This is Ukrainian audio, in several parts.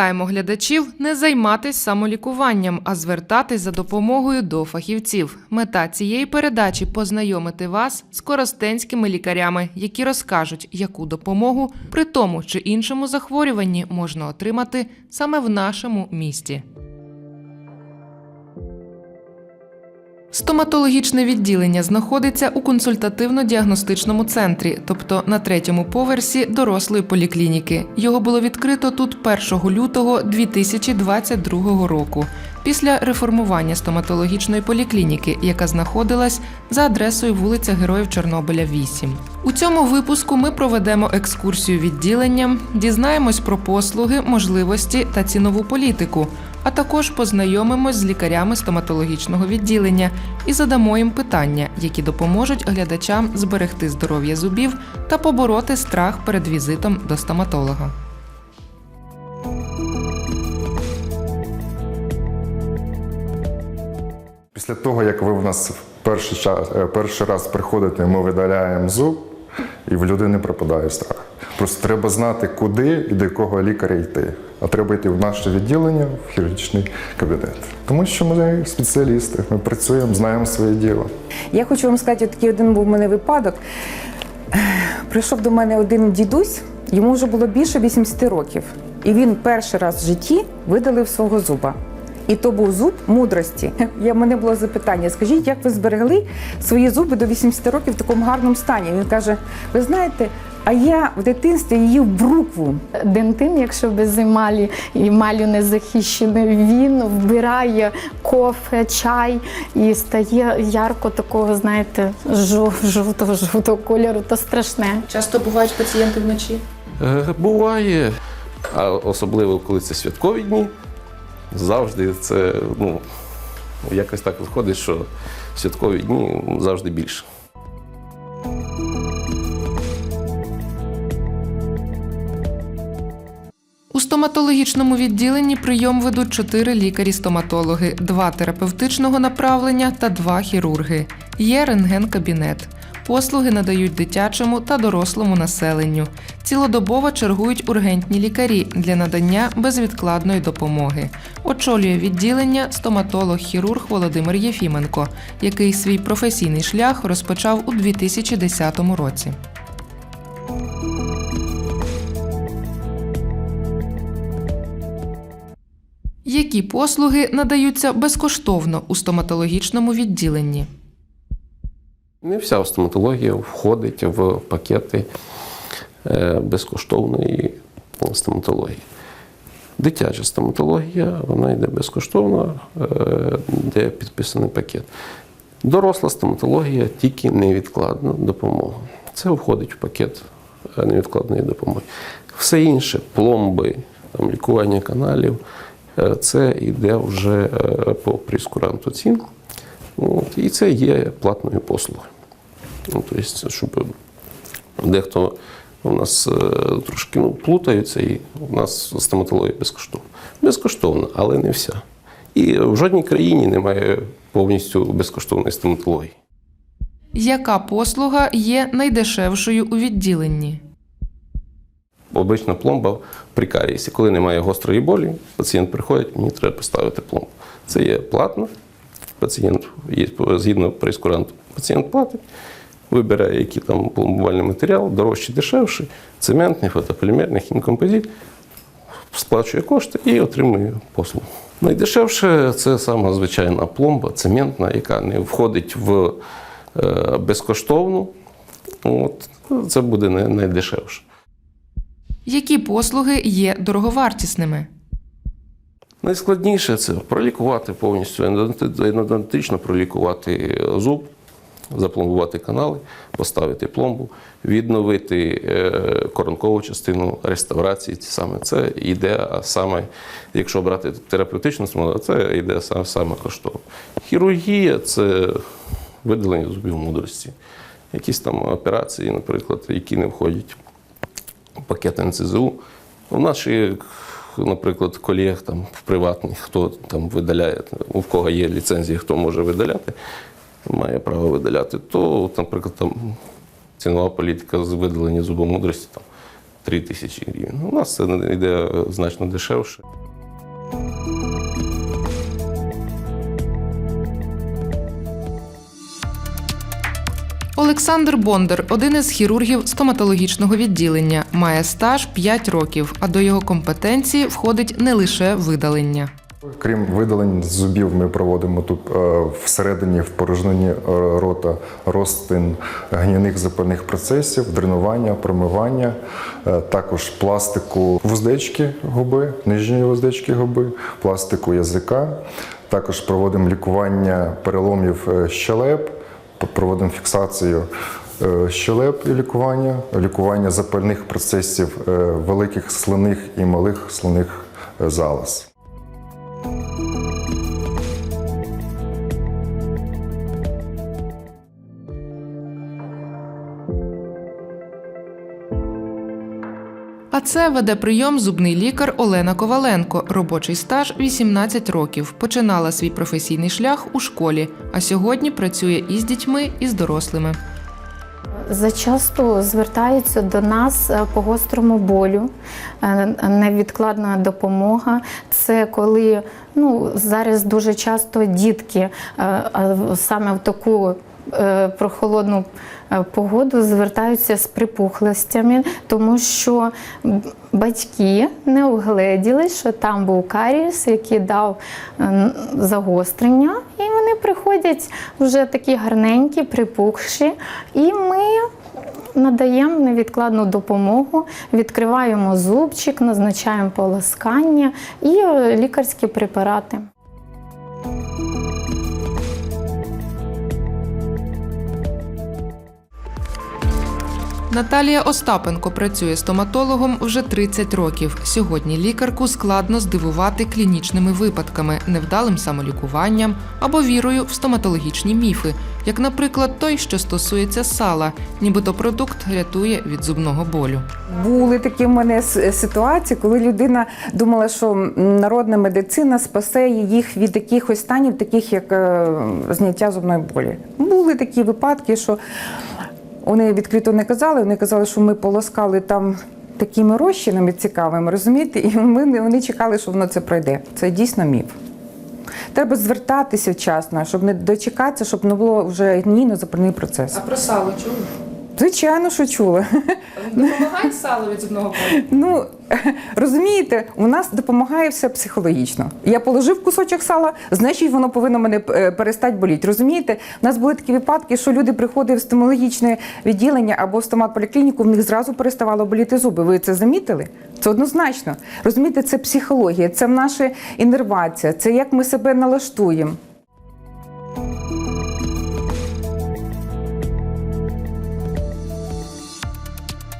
Закликаємо глядачів не займатись самолікуванням, а звертатись за допомогою до фахівців. Мета цієї передачі познайомити вас з коростенськими лікарями, які розкажуть, яку допомогу при тому чи іншому захворюванні можна отримати саме в нашому місті. Стоматологічне відділення знаходиться у консультативно-діагностичному центрі, тобто на третьому поверсі дорослої поліклініки. Його було відкрито тут 1 лютого 2022 року, після реформування стоматологічної поліклініки, яка знаходилась за адресою вулиця Героїв Чорнобиля, 8. У цьому випуску ми проведемо екскурсію відділенням, дізнаємось про послуги, можливості та цінову політику а також познайомимось з лікарями стоматологічного відділення і задамо їм питання, які допоможуть глядачам зберегти здоров'я зубів та побороти страх перед візитом до стоматолога. Після того, як ви в нас перший, час, е, перший раз приходите, ми видаляємо зуб, і в людини пропадає страх. Просто треба знати, куди і до якого лікаря йти. А треба йти в наше відділення, в хірургічний кабінет. Тому що ми спеціалісти, ми працюємо, знаємо своє діло. Я хочу вам сказати, такий один був у мене випадок. Прийшов до мене один дідусь, йому вже було більше 80 років. І він перший раз в житті видалив свого зуба. І то був зуб мудрості. Я мене було запитання: скажіть, як ви зберегли свої зуби до 80 років в такому гарному стані? Він каже: Ви знаєте, а я в дитинстві їв брукву. Дентин, якщо без емалі і не захищений, він вбирає кофе, чай і стає ярко такого, знаєте, жов- жовтого жовтого кольору, то страшне. Часто бувають пацієнти вночі. Е, Буває, а особливо коли це святкові дні. Завжди це ну, якось так виходить, що святкові дні завжди більше. У стоматологічному відділенні прийом ведуть чотири лікарі-стоматологи, два терапевтичного направлення та два хірурги. Є рентген-кабінет. Послуги надають дитячому та дорослому населенню. Цілодобово чергують ургентні лікарі для надання безвідкладної допомоги. Очолює відділення стоматолог-хірург Володимир Єфіменко, який свій професійний шлях розпочав у 2010 році. Які послуги надаються безкоштовно у стоматологічному відділенні? Не вся стоматологія входить в пакети е, безкоштовної стоматології. Дитяча стоматологія, вона йде безкоштовно, е, де підписаний пакет. Доросла стоматологія тільки невідкладна допомога. Це входить в пакет е, невідкладної допомоги. Все інше, пломби, там, лікування каналів, це йде вже по прескуранту цін. От, і це є платною послугою. Ну, тобто, щоб дехто у нас е, трошки ну, плутаються, і у нас стоматологія безкоштовна. Безкоштовна, але не вся. І в жодній країні немає повністю безкоштовної стоматології. Яка послуга є найдешевшою у відділенні? Обична пломба при карієсі. Коли немає гострої болі, пацієнт приходить, мені треба поставити пломбу. Це є платно. Пацієнт є згідно прейскуранту. Пацієнт платить, вибирає, який там пломбувальний матеріал, дорожчий, дешевший, цементний, фотополімерний, хімкомпозит, сплачує кошти і отримує послугу. Найдешевше це сама звичайна пломба, цементна, яка не входить в е, безкоштовну. От, це буде найдешевше. Які послуги є дороговартісними? Найскладніше це пролікувати повністю ендодонти- ендодонтично пролікувати зуб, запломбувати канали, поставити пломбу, відновити е, коронкову частину реставрації. Саме це йде а саме, якщо брати терапевтичну стоматологію, це йде саме, саме коштовно. Хірургія це видалення зубів мудрості. Якісь там операції, наприклад, які не входять в пакет НЦЗУ. У наших, наприклад, колег там приватних, хто там видаляє, у кого є ліцензія, хто може видаляти, має право видаляти, то, наприклад, там цінова політика з видалення зубомудрості там 3 тисячі гривень. У нас це йде значно дешевше. Олександр Бондар, один із хірургів стоматологічного відділення, має стаж 5 років, а до його компетенції входить не лише видалення. Крім видалень зубів, ми проводимо тут е, всередині в порожнині е, рота розтин гнійних запальних процесів, дренування, промивання, е, також пластику вуздечки губи, нижньої вуздечки губи, пластику язика. Також проводимо лікування переломів щелеп, проводимо фіксацію е, щелеп і лікування, лікування запальних процесів е, великих слиних і малих слинних е, залоз. А це веде прийом зубний лікар Олена Коваленко. Робочий стаж 18 років. Починала свій професійний шлях у школі, а сьогодні працює і з дітьми, і з дорослими. Зачасто звертаються до нас е, по гострому болю, е, невідкладна допомога. Це коли ну, зараз дуже часто дітки е, саме в таку е, прохолодну е, погоду звертаються з припухлостями, тому що батьки не угледіли, що там був карієс, який дав е, загострення, і вони приходять вже такі гарненькі, припухші, і ми надаємо невідкладну допомогу, відкриваємо зубчик, назначаємо полоскання і лікарські препарати. Наталія Остапенко працює стоматологом вже 30 років. Сьогодні лікарку складно здивувати клінічними випадками, невдалим самолікуванням або вірою в стоматологічні міфи, як, наприклад, той, що стосується сала, нібито продукт рятує від зубного болю. Були такі в мене ситуації, коли людина думала, що народна медицина спасе їх від якихось станів, таких як е, зняття зубної болі. Були такі випадки, що вони відкрито не казали, вони казали, що ми полоскали там. Такими розчинами цікавими, розумієте? І ми, вони чекали, що воно це пройде. Це дійсно міф. Треба звертатися вчасно, щоб не дочекатися, щоб не було вже ні на запальний процес. А про сало чули? Звичайно, що чула. Допомагає сало від зубного болю? Ну розумієте, у нас допомагає все психологічно. Я положив кусочок сала, значить воно повинно мене е, перестати боліти. Розумієте, у нас були такі випадки, що люди приходили в стоматологічне відділення або в стомат-поліклініку, в них зразу переставало боліти зуби. Ви це замітили? Це однозначно. Розумієте, це психологія, це наша іннервація, це як ми себе налаштуємо.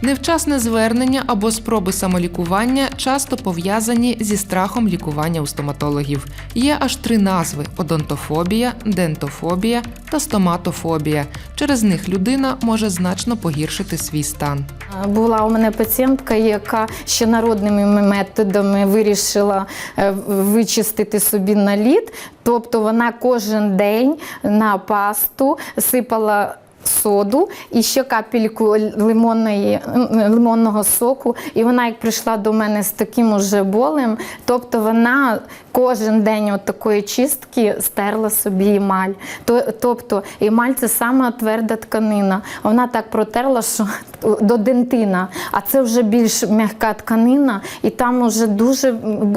Невчасне звернення або спроби самолікування часто пов'язані зі страхом лікування у стоматологів. Є аж три назви: одонтофобія, дентофобія та стоматофобія. Через них людина може значно погіршити свій стан. Була у мене пацієнтка, яка ще народними методами вирішила е, вичистити собі наліт. Тобто вона кожен день на пасту сипала. Соду і ще капельку лимонної, лимонного соку. І вона, як прийшла до мене з таким уже болем, тобто вона кожен день от такої чистки стерла собі емаль. То- Тобто емаль це сама тверда тканина. Вона так протерла, що до дентина, а це вже більш м'яка тканина, і там уже дуже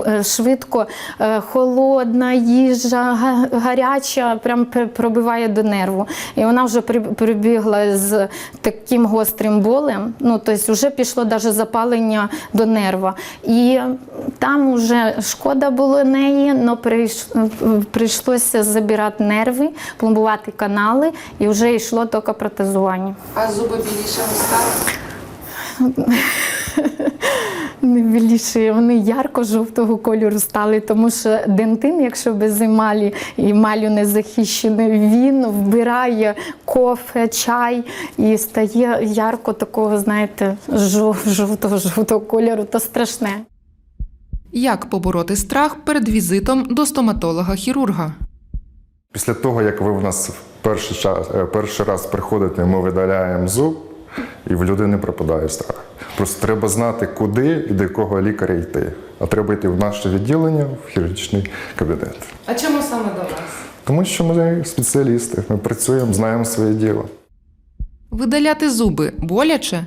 е, швидко е, холодна їжа, гаряча, прям пробиває до нерву. І вона вже прибігла з таким гострим болем. Ну, тобто вже пішло навіть запалення до нерва. І там вже шкода було неї, але прийшлося забирати нерви, пломбувати канали, і вже йшло тільки протезування. А зуби більше стали? Не біліші, вони ярко-жовтого кольору стали, тому що дентин, якщо без емалі і емалю не захищений, він вбирає кофе, чай і стає ярко такого, знаєте, жовтого-жовтого кольору, то страшне. Як побороти страх перед візитом до стоматолога-хірурга? Після того, як ви в нас перший, час, е, перший раз приходите, ми видаляємо зуб, і в людини пропадає страх. Просто треба знати, куди і до якого лікаря йти. А треба йти в наше відділення, в хірургічний кабінет. А чому саме до вас? Тому що ми спеціалісти, ми працюємо, знаємо своє діло. Видаляти зуби боляче?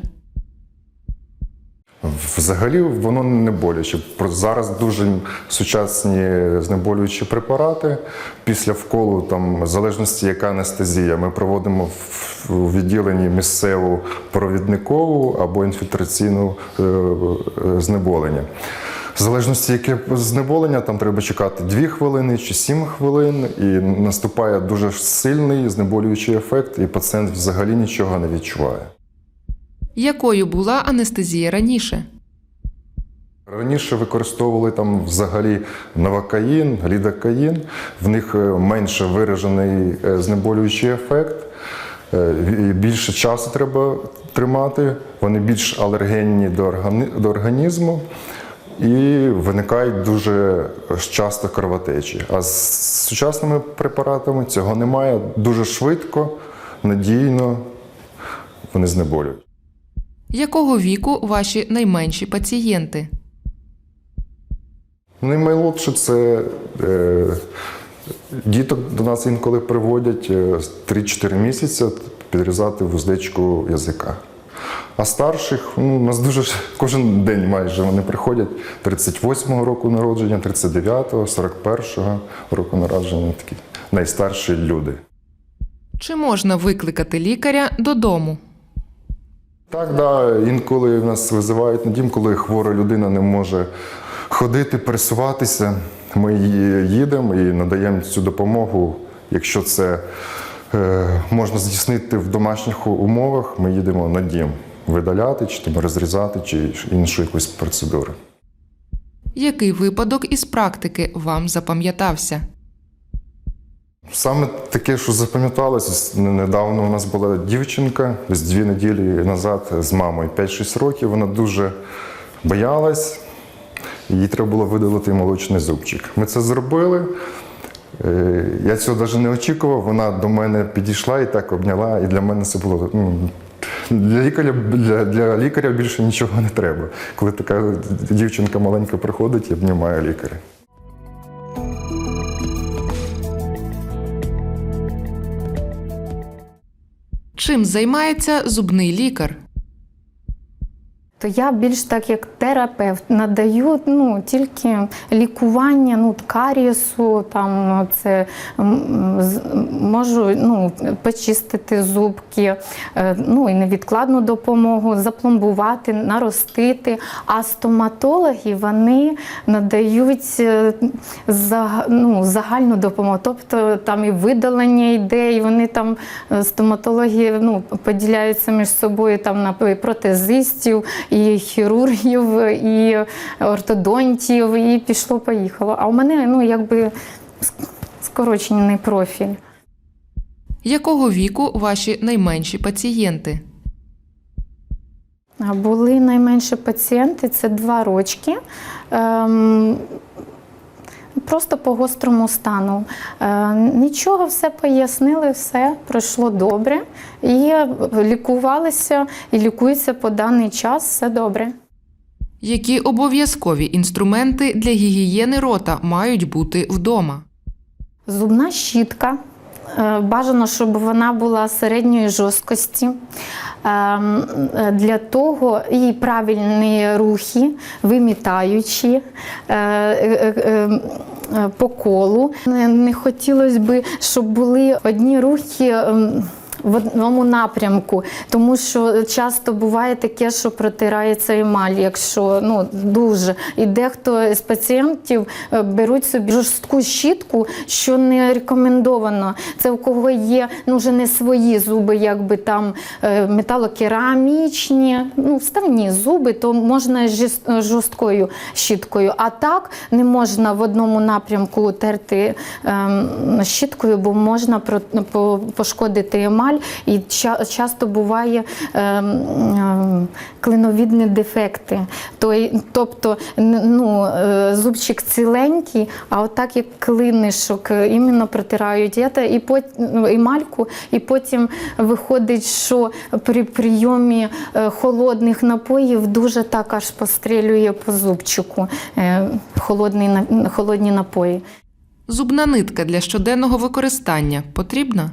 Взагалі воно не боляче. Зараз дуже сучасні знеболюючі препарати. Після вколу, там, в залежності, яка анестезія, ми проводимо в- відділенні місцеву провідникову або інфільтраційну е, е, знеболення. В залежності, яке знеболення, там треба чекати 2 хвилини чи 7 хвилин, і наступає дуже сильний знеболюючий ефект, і пацієнт взагалі нічого не відчуває. Якою була анестезія раніше? Раніше використовували там взагалі новокаїн, лідокаїн. В них е, менше виражений е, знеболюючий ефект, е, більше часу треба тримати, вони більш алергенні до організму і виникають дуже часто кровотечі. А з сучасними препаратами цього немає. Дуже швидко, надійно вони знеболюють. Якого віку ваші найменші пацієнти? Наймолодше це е, діток до нас інколи приводять е, з 3-4 місяці підрізати вуздечку язика. А старших ну, у нас дуже кожен день майже вони приходять 38-го року народження, 39-го, 41-го року народження. Такі найстарші люди. Чи можна викликати лікаря додому? Так, да, інколи нас визивають на дім, коли хвора людина не може ходити, пересуватися. Ми їдемо і надаємо цю допомогу. Якщо це е, можна здійснити в домашніх умовах, ми їдемо на дім видаляти, чи там розрізати, чи іншу якусь процедуру. Який випадок із практики вам запам'ятався? Саме таке, що запам'яталось, недавно у нас була дівчинка, десь дві неділі назад з мамою 5-6 років. Вона дуже боялась, їй треба було видалити молочний зубчик. Ми це зробили. Е, Я цього навіть не очікував. Вона до мене підійшла і так обняла. І для мене це було. ну, Для лікаря, для, для лікаря більше нічого не треба. Коли така дівчинка маленька приходить і обнімає лікаря. Чим займається зубний лікар? То я більш так як терапевт надаю ну, тільки лікування ну, карієсу, там це м, можу ну, почистити зубки, е, ну і невідкладну допомогу, запломбувати, наростити. А стоматологи вони надають е, ну, загальну допомогу. Тобто там і видалення йде, і вони там е, стоматологи ну, поділяються між собою там на протезистів, і хірургів, і ортодонтів, і пішло-поїхало. А у мене ну, якби скорочений профіль. Якого віку ваші найменші пацієнти? Були найменші пацієнти, це два рочки. Просто по гострому стану. Е, нічого, все пояснили, все пройшло добре. І лікувалися, і лікуються по даний час, все добре. Які обов'язкові інструменти для гігієни рота мають бути вдома? Зубна щітка. Е, Бажано, щоб вона була середньої жорсткості. Ем, е, Для того і правильні рухи, вимітаючі е, по колу. Не, не хотілося б, щоб були одні рухи. В одному напрямку, тому що часто буває таке, що протирається емаль, якщо ну дуже. І дехто з пацієнтів е, беруть собі жорстку щітку, що не рекомендовано. Це у кого є ну вже не свої зуби, якби там е, металокерамічні, ну вставні зуби, то можна жорсткою щіткою. А так не можна в одному напрямку терти ем, щіткою, бо можна про- пошкодити емаль емаль, і ча- часто буває е, м, клиновідні дефекти. Тобто ну, е, зубчик ціленький, а отак як клинишок е, іменно протирають і це, і пот- емальку, і потім виходить, що при прийомі е, холодних напоїв дуже так аж пострілює по зубчику е, холодний, холодні напої. Зубна нитка для щоденного використання потрібна?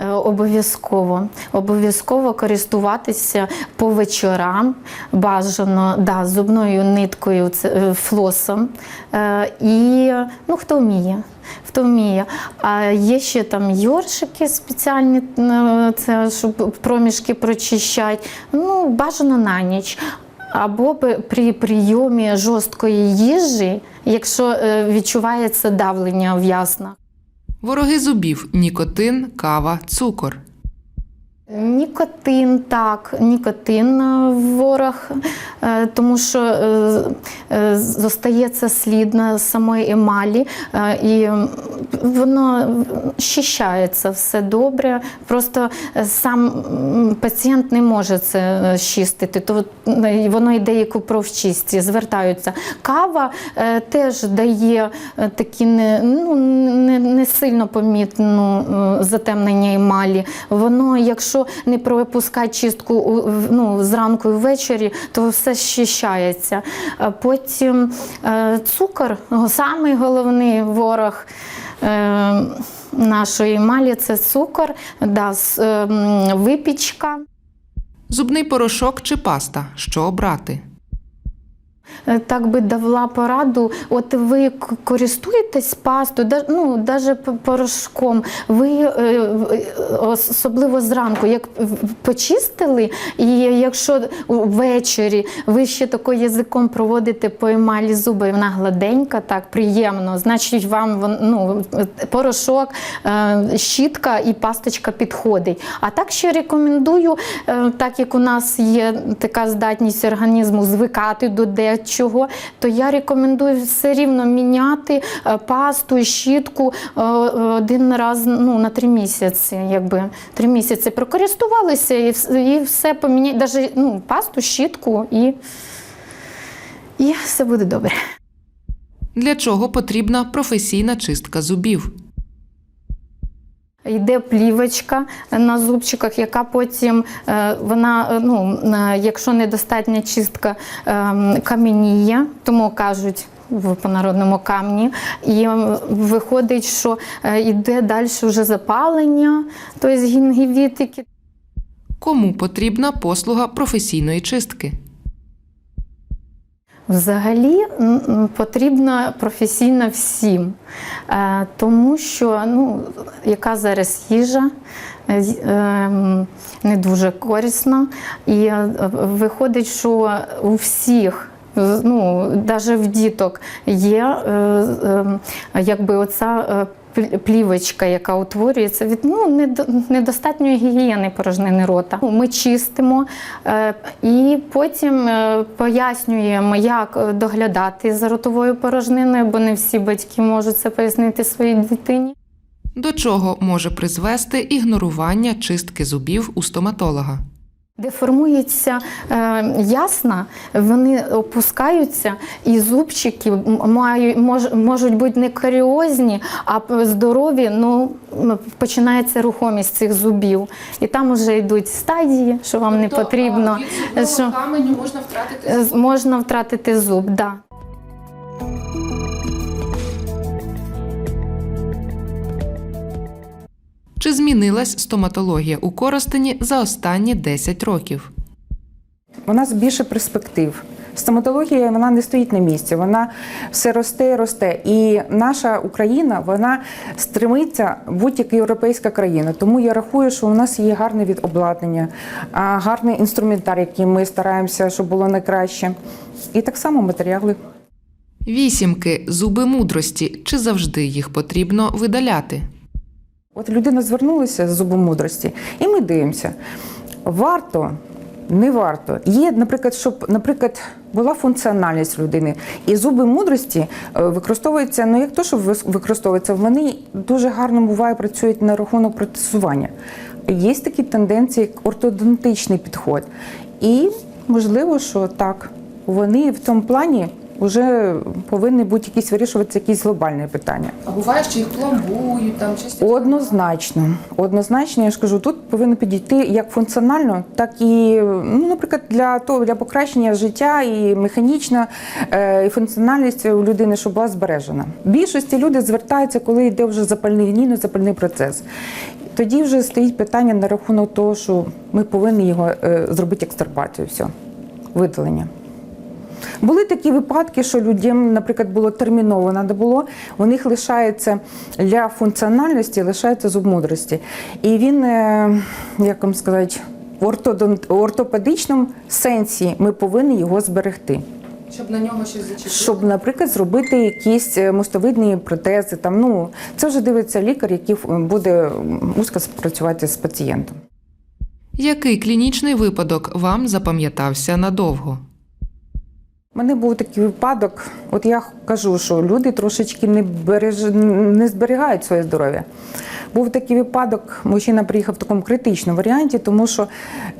Е, Обов'язково обов'язково користуватися по вечорам, бажано да, зубною ниткою, це, е, флосом. Е, і ну, хто вміє. Хто вміє. А є ще там йоршики спеціальні, це щоб проміжки прочищати. Ну, бажано на ніч. Або при- при прийомі жорсткої їжі, якщо відчувається давлення в яснах. Вороги зубів нікотин, кава, цукор. Нікотин, так, нікотин е, ворог, е, тому що е, зостається слід на самої емалі, і воно щищається все добре. Просто сам пацієнт не може це щистити, то воно йде як у профчисті, звертаються. Кава теж дає такі не, ну, не, не сильно помітну затемнення емалі. Воно, якщо не пропускати чистку ну, зранку і ввечері, то все щищається. Потім е, цукор, самий головний ворог. е, Нашої малі це цукор, да, с- е, м, випічка. Зубний порошок чи паста. Що обрати? Е, Так би давала пораду. От ви користуєтесь пастою, ну навіть порошком. Ви е, особливо зранку, як почистили, і якщо ввечері ви ще тако язиком проводите по емалі зуби, і вона гладенька, так приємно. Значить, вам ну, порошок, е, щітка і пасточка підходить. А так ще рекомендую, е, так як у нас є така здатність організму звикати до дечого, то я рекомендую все рівно міняти е, пасту щітку е, е, один раз ну, на три місяці. Якби три місяці прокористувалися і все поміняти, навіть ну, пасту, щітку і, і все буде добре. Для чого потрібна професійна чистка зубів? Йде плівочка на зубчиках, яка потім е, вона, е, ну, е, якщо недостатня чистка, кам'яніє, тому кажуть. В понародному камні, і виходить, що йде далі вже запалення, тобто гінгівітики. Кому потрібна послуга професійної чистки? Взагалі потрібна професійна всім, Е, тому що ну, яка зараз їжа е, з- е, м, не дуже корисна, і е, виходить, що у всіх. Ну, навіть в діток є е, е, якби оця плівочка, яка утворюється від ну, недо- недостатньої гігієни порожнини рота. Ми чистимо е, і потім е, пояснюємо, як е, доглядати за ротовою порожниною, бо не всі батьки можуть це пояснити своїй дитині. До чого може призвести ігнорування чистки зубів у стоматолога? Деформується е, ясна, вони опускаються, і зубчики мають, мож, можуть бути не каріозні, а здорові. Ну починається рухомість цих зубів. І там вже йдуть стадії, що вам не потрібно. що каменю можна втратити зуб. можна втратити зуб. Да. Чи змінилась стоматологія у Коростені за останні 10 років? У нас більше перспектив. Стоматологія вона не стоїть на місці, вона все росте і росте. І наша Україна вона стремиться будь-яка європейська країна. Тому я рахую, що у нас є гарне від обладнання, гарний інструментар, який ми стараємося, щоб було найкраще. І так само матеріали. Вісімки зуби мудрості. Чи завжди їх потрібно видаляти? От людина звернулася з зубом мудрості, і ми дивимося. Варто, не варто. Є, наприклад, щоб, наприклад, була функціональність людини. І зуби мудрості е, використовуються, ну як то, що використовуються, вони дуже гарно буває, працюють на рахунок протезування. є такі тенденції, як ортодонтичний підход. І можливо, що так, вони в цьому плані вже повинні бути якісь вирішуватися якісь глобальні питання. А буває, що їх пломбують там чи Однозначно, однозначно, я ж кажу, тут повинно підійти як функціонально, так і, ну, наприклад, для того для покращення життя і механічна е, і функціональність у людини, щоб була збережена. Більшості люди звертаються, коли йде вже запальний гнійно, запальний процес. Тоді вже стоїть питання на рахунок того, що ми повинні його е, зробити екстарбацію, все, видалення. Були такі випадки, що людям, наприклад, було терміново треба було, у них лишається для функціональності, лишається зуб мудрості. І він, е, як вам сказати, в ортопедичному сенсі ми повинні його зберегти. щоб на нього щось зачепити. Щоб, наприклад, зробити якісь е, мостовидні протези. Там, ну, це вже дивиться лікар, який е, буде узко спрацювати з пацієнтом. Який клінічний випадок вам запам'ятався надовго? У мене був такий випадок. От я кажу, що люди трошечки не, береж... не зберігають своє здоров'я. Був такий випадок, мужчина приїхав в такому критичному варіанті, тому що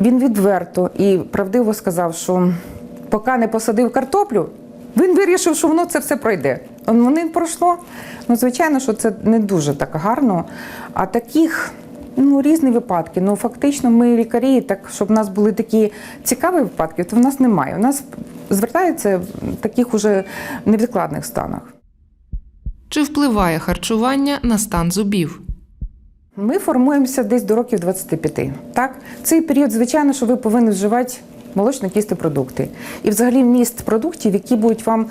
він відверто і правдиво сказав, що поки не посадив картоплю, він вирішив, що воно це все пройде. Воно пройшло. Ну, звичайно, що це не дуже так гарно. А таких ну, різні випадки. Ну, фактично, ми лікарі, так, щоб в нас були такі цікаві випадки, то в нас немає. У нас звертаються в таких уже невідкладних станах. Чи впливає харчування на стан зубів? Ми формуємося десь до років 25. Так? Цей період, звичайно, що ви повинні вживати молочно-кісті продукти. І взагалі вміст продуктів, які будуть вам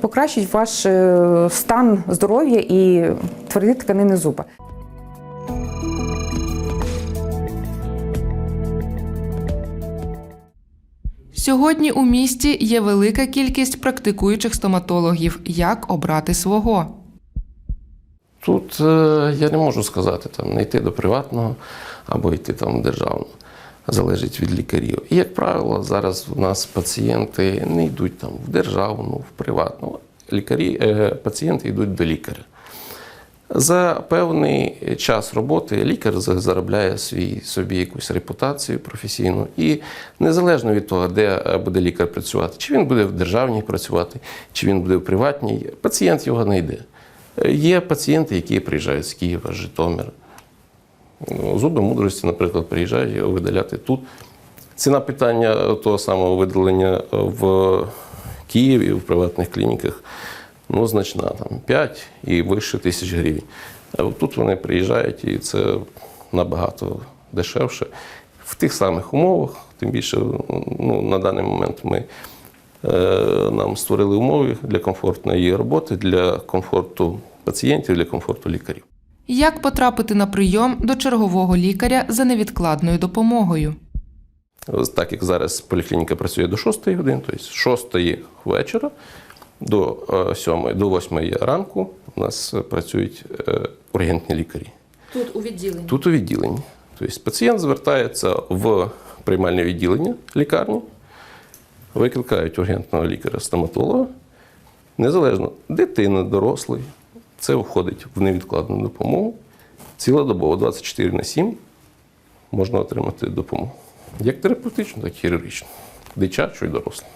покращити ваш е, стан здоров'я і тверді тканини зуба. Сьогодні у місті є велика кількість практикуючих стоматологів. Як обрати свого? Тут е, я не можу сказати, там, не йти до приватного або йти там в державну. Залежить від лікарів. І, як правило, зараз у нас пацієнти не йдуть там в державну, в приватну. Лікарі, е, пацієнти йдуть до лікаря. За певний час роботи лікар заробляє свій, собі якусь репутацію професійну. І незалежно від того, де е, буде лікар працювати, чи він буде в державній працювати, чи він буде в приватній, пацієнт його не йде. Е, Є пацієнти, які приїжджають з Києва, з Житомира. Ну, Зуби мудрості, наприклад, приїжджають видаляти тут. Ціна питання того самого видалення в Києві, в приватних клініках, ну, значна, там 5 і вище тисяч гривень. А тут вони приїжджають і це набагато дешевше. В тих самих умовах, тим більше ну, на даний момент ми е, нам створили умови для комфортної роботи, для комфорту пацієнтів, для комфорту лікарів. Як потрапити на прийом до чергового лікаря за невідкладною допомогою? Так як зараз поліклініка працює до 6 години, тобто з 6 вечора до 7, до 8 ранку у нас працюють е, ургентні лікарі. Тут у відділенні. Тут у відділенні. Тобто пацієнт звертається в приймальне відділення лікарні, викликають ургентного лікаря-стоматолога. Незалежно дитина, дорослий, це входить в невідкладну допомогу. Цілодобово 24 на 7 можна отримати допомогу. Як терапевтичну, так і хірургічну, дитячу і дорослу.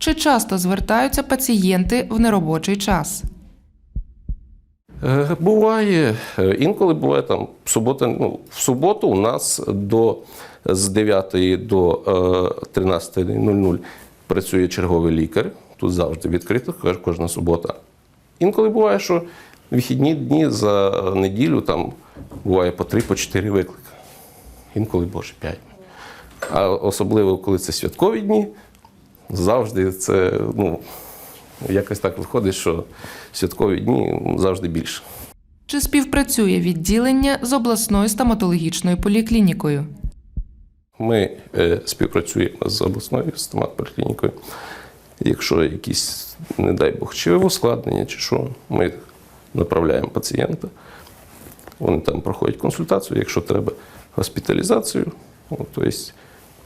Чи часто звертаються пацієнти в неробочий час? Е, Буває, е, інколи буває там субота. Ну, в суботу у нас до з 9 до е, 13.00 працює черговий лікар. Тут завжди відкрито, кожна субота. Інколи буває, що вихідні дні за неділю там буває по 3 по виклики. Інколи боже 5. А особливо, коли це святкові дні, завжди це ну, якось так виходить, що святкові дні завжди більше. Чи співпрацює відділення з обласною стоматологічною поліклінікою? Ми е, співпрацюємо з обласною стоматполіклінікою. Якщо якісь, не дай Бог, чи ускладнення, чи що, ми направляємо пацієнта. Вони там проходять консультацію, якщо треба госпіталізацію. От, тобто,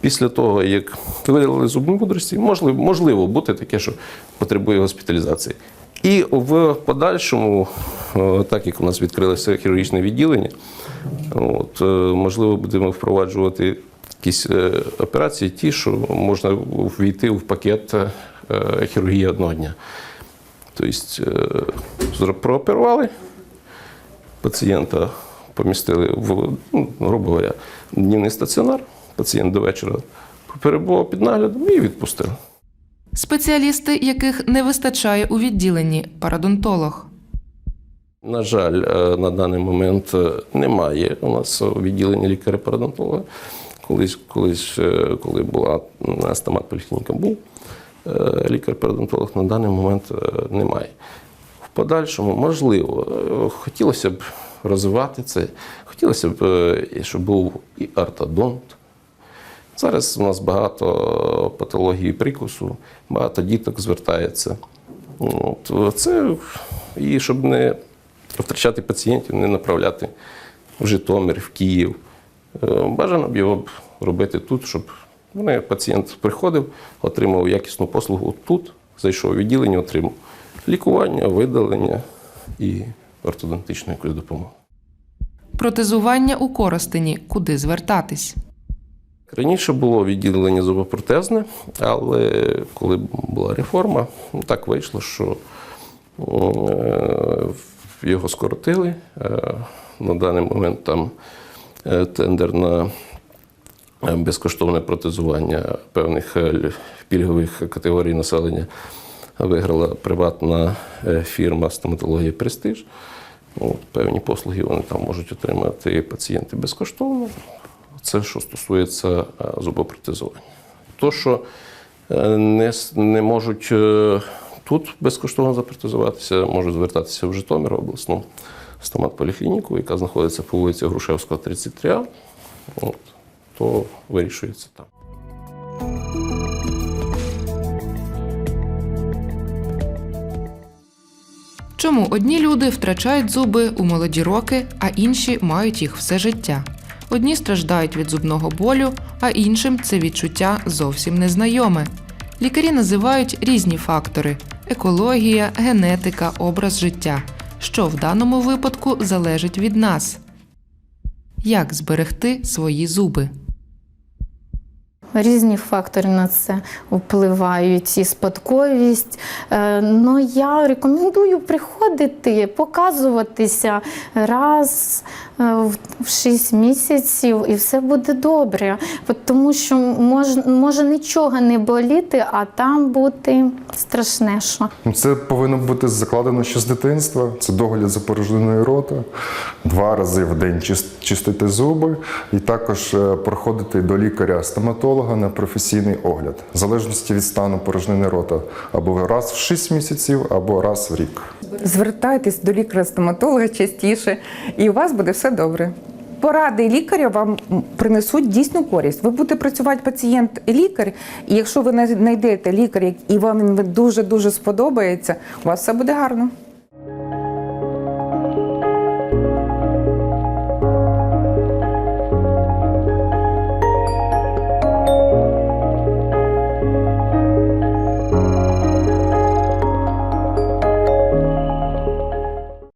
після того, як видалили зубну мудрості, можливо, можливо бути таке, що потребує госпіталізації. І в подальшому, е, так як у нас відкрилося хірургічне відділення, от, е, можливо, будемо впроваджувати якісь е, операції, ті, що можна ввійти в пакет хірургії одного дня. Тобто прооперували, пацієнта помістили в, ну, грубо говоря, днівний стаціонар, пацієнт до вечора перебував під наглядом і відпустили. Спеціалісти, яких не вистачає у відділенні парадонтолог. На жаль, е, на даний момент е, немає у нас у відділенні лікаря-парадонтолога. Колись, колись, е, коли була стомат поліклініка, був лікар-парадонтолог, на даний момент немає. В подальшому, можливо, хотілося б розвивати це, хотілося б, щоб був і ортодонт. Зараз у нас багато патологій прикусу, багато діток звертається. От, це і щоб не втрачати пацієнтів, не направляти в Житомир, в Київ. Е, Бажано б його робити тут, щоб вони, пацієнт приходив, отримав якісну послугу тут, зайшов у відділення, отримав лікування, видалення і ортодонтичну якусь допомогу. Протезування у Коростені. Куди звертатись? Раніше було відділення зубопротезне, але коли була реформа, так вийшло, що е, його скоротили. Е, На даний момент там е, тендер на безкоштовне протезування певних пільгових категорій населення виграла приватна фірма стоматологія Престиж. Певні послуги вони там можуть отримати пацієнти безкоштовно. Це що стосується е, зубопротезування. То, що е, не, не можуть е, тут безкоштовно запротезуватися, можуть звертатися в Житомир обласну стоматполіклініку, яка знаходиться по вулиці Грушевського, 33А, от, то вирішується там. Чому одні люди втрачають зуби у молоді роки, а інші мають їх все життя? Одні страждають від зубного болю, а іншим це відчуття зовсім незнайоме. Лікарі називають різні фактори: екологія, генетика, образ життя, що в даному випадку залежить від нас. Як зберегти свої зуби? Різні фактори на це впливають, і спадковість. Е, Ну, я рекомендую приходити, показуватися раз е, в- в 6 місяців, і все буде добре. Тому що мож, може нічого не боліти, а там бути страшне. що. Це повинно бути закладено ще з дитинства. Це догляд за порожниною рота, два рази в день чистити зуби і також е, проходити до лікаря-стоматолога на професійний огляд, в залежності від стану порожнини рота, або раз в 6 місяців, або раз в рік. Звертайтесь до лікаря-стоматолога частіше, і у вас буде все добре. Поради лікаря вам принесуть дійсну користь. Ви будете працювати пацієнт лікар, і якщо ви знайдете лікаря, і вам він дуже дуже сподобається, у вас все буде гарно.